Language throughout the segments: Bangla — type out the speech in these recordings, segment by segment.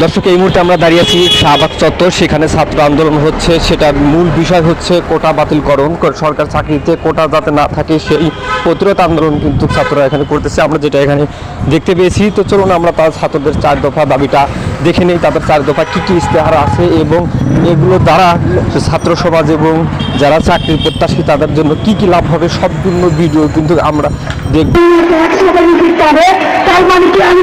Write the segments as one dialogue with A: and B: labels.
A: দর্শক, এই মুহূর্তে আমরা দাঁড়িয়ে আছি শাহবাগ চত্বর। সেখানে ছাত্র আন্দোলন হচ্ছে। সেটার মূল বিষয় হচ্ছে কোটা বাতিলকরণ। কর- সরকার চাকরিতে কোটা যাতে না থাকে, সেই প্রতিরোধ আন্দোলন কিন্তু ছাত্ররা এখানে করতেছে। আমরা যেটা এখানে দেখতে পেয়েছি। তো চলুন, আমরা তার ছাত্রদের চার দফা দাবিটা দেখে নেই। তাদের চার দফা কী কী ইশতেহার আছে এবং এগুলো দ্বারা ছাত্র সমাজ এবং যারা চাকরির প্রত্যাশী, তাদের জন্য কি কি লাভ হবে সম্পূর্ণ ভিডিও কিন্তু আমরা দেখব।
B: তার মানে কি আমি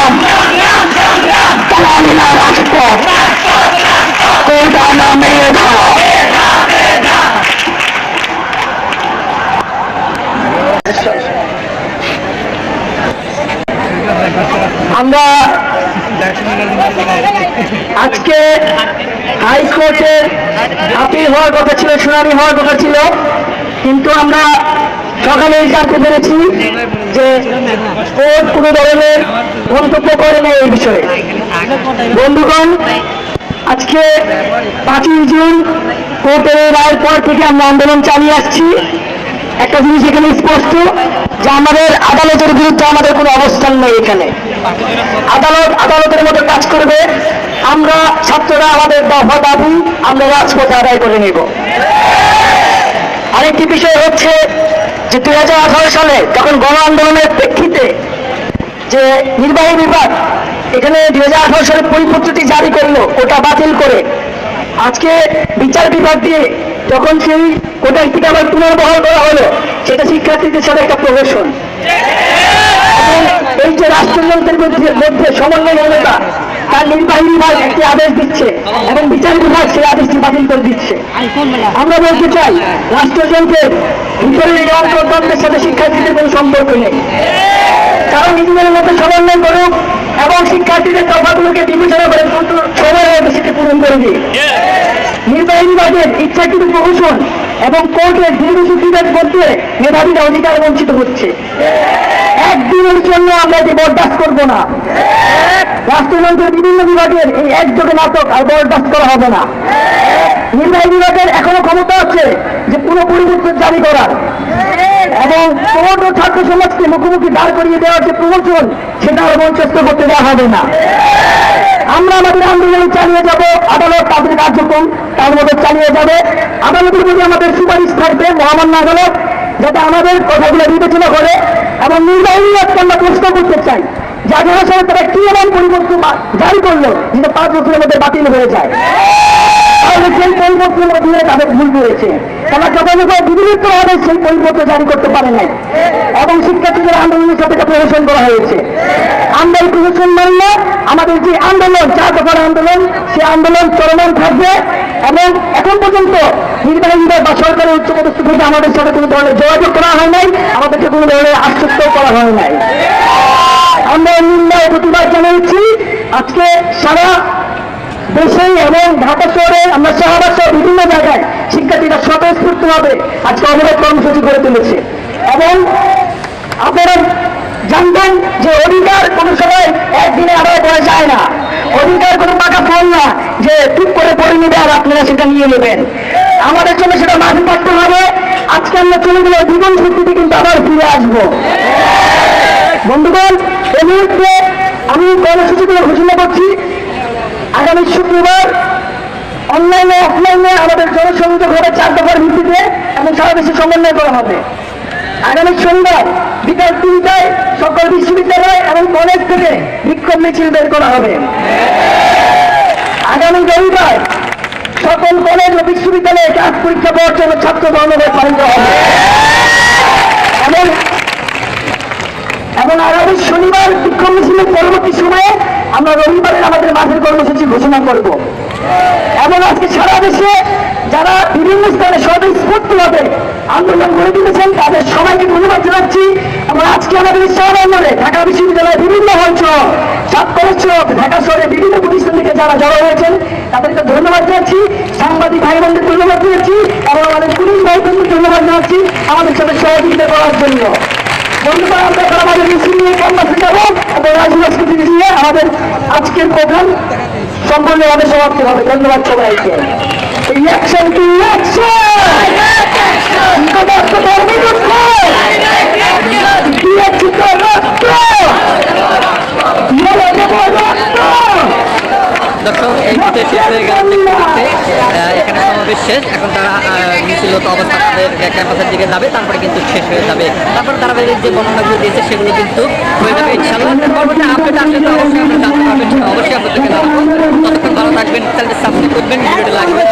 B: তারা রাজপথ কোদানা মেধা আমরা আজকে হাইকোর্টের আপিল হওয়ার কথা ছিল, শুনানি হওয়ার কথা ছিল, কিন্তু আমরা সকালে জানতে পেরেছি যে কোর্ট কোনো ধরনের মন্তব্য করে নেই এই বিষয়ে। বন্ধুগণ, আজকে পাঁচই জুন কোর্টের রায়ের পর থেকে আমরা আন্দোলন চালিয়ে আসছি। একটা জিনিস এখানে স্পষ্ট, যে আমাদের আদালতের বিরুদ্ধে আমাদের কোনো অবস্থান নেই এখানে। আদালত আদালতের মতো কাজ করবে, আমরা ছাত্ররা আমাদের দফা দাবি আমরা রাজপথে আদায় করে নেব। আরেকটি বিষয় হচ্ছে যে দু হাজার আঠারো সালে যখন গণ আন্দোলনের যে নির্বাহী বিভাগ এখানে দুই সালে পরিপত্রটি জারি করল, ওটা বাতিল করে। আজকে বিচার বিভাগ দিয়ে যখন সেই কোটাটিকে আবার পুনর্বহাল করা হলো, সেটা শিক্ষার্থীদের সাথে একটা প্রদর্শন এই যে রাষ্ট্রযন্ত্রের মধ্যে মধ্যে সমন্বয়হীনতা তার নির্বাহী বিভাগ একটি আদেশ দিচ্ছে এবং বিচার বিভাগ সেই আদেশটি বাতিল করে দিচ্ছে। আমরা বলতে চাই, রাষ্ট্রযন্ত্রের ভিতরে সাথে শিক্ষার্থীদের কোনো সম্পর্ক নেই। কারণ নিজেদের মধ্যে সমন্বয় করুক এবং শিক্ষার্থীদের দফাগুলোকে বিবেচনা করে সময়ের সেটি পূরণ করে দিই নির্বাহী বিভাগের ইচ্ছাকৃত প্রহসন এবং কোর্টের দীর্ঘসূত্রীদের মধ্যে মেধাবীরা অধিকার বঞ্চিত হচ্ছে। একদিনের জন্য আমরা এটি বরদাস্ত করব না। রাষ্ট্রযন্ত্রের বিভিন্ন বিভাগের এই একযোগে নাটক আর বরদাস্ত করা হবে না। নির্বাহী বিভাগের এখনও ক্ষমতা আছে যে পুরো পরিবর্তন জারি করার। এবং সমগ্র ছাত্র সমাজকে মুখোমুখি দাঁড় করিয়ে দেওয়ার যে প্রবচন, সেটা আর মঞ্চস্থ করতে দেওয়া হবে না। আমরা আমাদের আন্দোলন চালিয়ে যাব, আদালত তাদের কার্যক্রম তার মধ্যে চালিয়ে যাবে। আদালতের প্রতি আমাদের সুপারিশ থাকবে, মহামান্য আদালত, যাতে আমাদের কথাগুলো বিবেচনা করে এবং নির্বাহী একটা আমরা প্রশ্ন করতে চাই। যে আঠারো তারা কি এমন পরিবর্তন জারি করল? যেটা পাঁচ বছরের মধ্যে বাতিল হয়ে যায়। তাহলে সেই পরিবর্তনের মধ্যে তাদের ভুল রয়েছে তারা যথাযথ বিভিন্ন ভাবে সেই পরিবর্তন জারি করতে পারে নাই, এবং শিক্ষার্থীদের আন্দোলনের সাথে এটা প্রদর্শন করা হয়েছে। এই প্রদর্শন মানলে আমাদের যে আন্দোলন চার দফার আন্দোলন সেই আন্দোলন চলমান থাকবে, এবং এখন পর্যন্ত নির্বাহী বিভাগ বা সরকারের উচ্চপদস্থ থেকে আমাদের সাথে কোনো ধরনের যোগাযোগ করা হয় নাই। আমাদেরকে কোনো ধরনের আশ্বস্ত করা হয় নাই। আমরা নিন্দা ও প্রতিবাদ জানিয়েছি। আজকে সারা দেশে এবং ঢাকা শহরে আমরা শাহবাগ সহ বিভিন্ন জায়গায় শিক্ষার্থীরা স্বতঃস্ফূর্ত ভাবে আজকে অবরোধ কর্মসূচি গড়ে তুলেছে। এবং আপনারা জানবেন যে অধিকার কোনো সময় একদিনে আদায় করা যায় না। অধিকার কোনো পাকা ফল না যে ঠিক করে পড়ে নেবে আর আপনারা সেটা নিয়ে নেবেন। আমাদের জন্য সেটা মাঠে থাকতে হবে। আজকে আমরা চলে গেলে জীবন শক্তিতে কিন্তু আবার ফিরে আসব। বন্ধুগণ মুহূর্তে আমি কর্মসূচিগুলো ঘোষণা করছি। আগামী শুক্রবার অনলাইনে, অফলাইনে আমাদের জনসংযোগ হবে চার দফার ভিত্তিতে এবং সারা দেশে সমন্বয় করা হবে। আগামী সোমবার বিকাল তিনটায় সকল বিশ্ববিদ্যালয় এবং কলেজ থেকে বিক্ষোভ মিছিল বের করা হবে। আগামী রবিবার সকল কলেজ ও বিশ্ববিদ্যালয়ে ক্লাস পরীক্ষা পাওয়ার জন্য ছাত্র ধর্মঘট পালিত হবে। এবং এবং আগামী শনিবার বিক্ষোভ মিছিলের পরবর্তী সময়ে আমরা রবিবারের আমাদের মাঠের কর্মসূচি ঘোষণা করব। এবং আজকে সারা দেশে যারা বিভিন্ন স্থানে স্বতঃস্ফূর্তভাবে আন্দোলন করে দিতেছেন তাদের সবাইকে ধন্যবাদ জানাচ্ছি। এবং আজকে আমাদের ইচ্ছাবন্ধনে ঢাকা বিশ্ববিদ্যালয়ের বিভিন্ন মঞ্চ সাত কলেজ ঢাকা শহরে বিভিন্ন প্রতিষ্ঠান থেকে যারা জড়ো হয়েছেন, তাদেরকে ধন্যবাদ জানাচ্ছি। সাংবাদিক ভাই বোনদের ধন্যবাদ জানাচ্ছি। এবং আমাদের পুলিশ ভাই বোনদের ধন্যবাদ জানাচ্ছি আমাদের সাথে সহযোগিতা করার জন্য। বন্ধুরা আমরা আমাদের মিছিল নিয়ে ক্যাম্পাসে যাব এবং রাজনীতি দিয়ে আমাদের আজকের প্রোগ্রাম সম্পূর্ণভাবে সমাপ্তি হবে। ধন্যবাদ সবাইকে। ইলেকশন টু
C: দর্শক এই মুহূর্তে শেষ হয়ে গেল দেখতে দেখতে আহ, সমাবেশ শেষ। এখন তারা মিছিলত অবস্থা তাদের ক্যাম্পাসের দিকে যাবে, তারপরে কিন্তু শেষ হয়ে যাবে। তারপর তারা যে বর্ণনাগুলো দিয়েছে, সেগুলো কিন্তু হয়ে যাবে ইনশাল্লাহ অবশ্যই অবশ্যই আপনাদেরকে ভালো থাকবেন সাবস্ক্রাইব করবেন লাগবে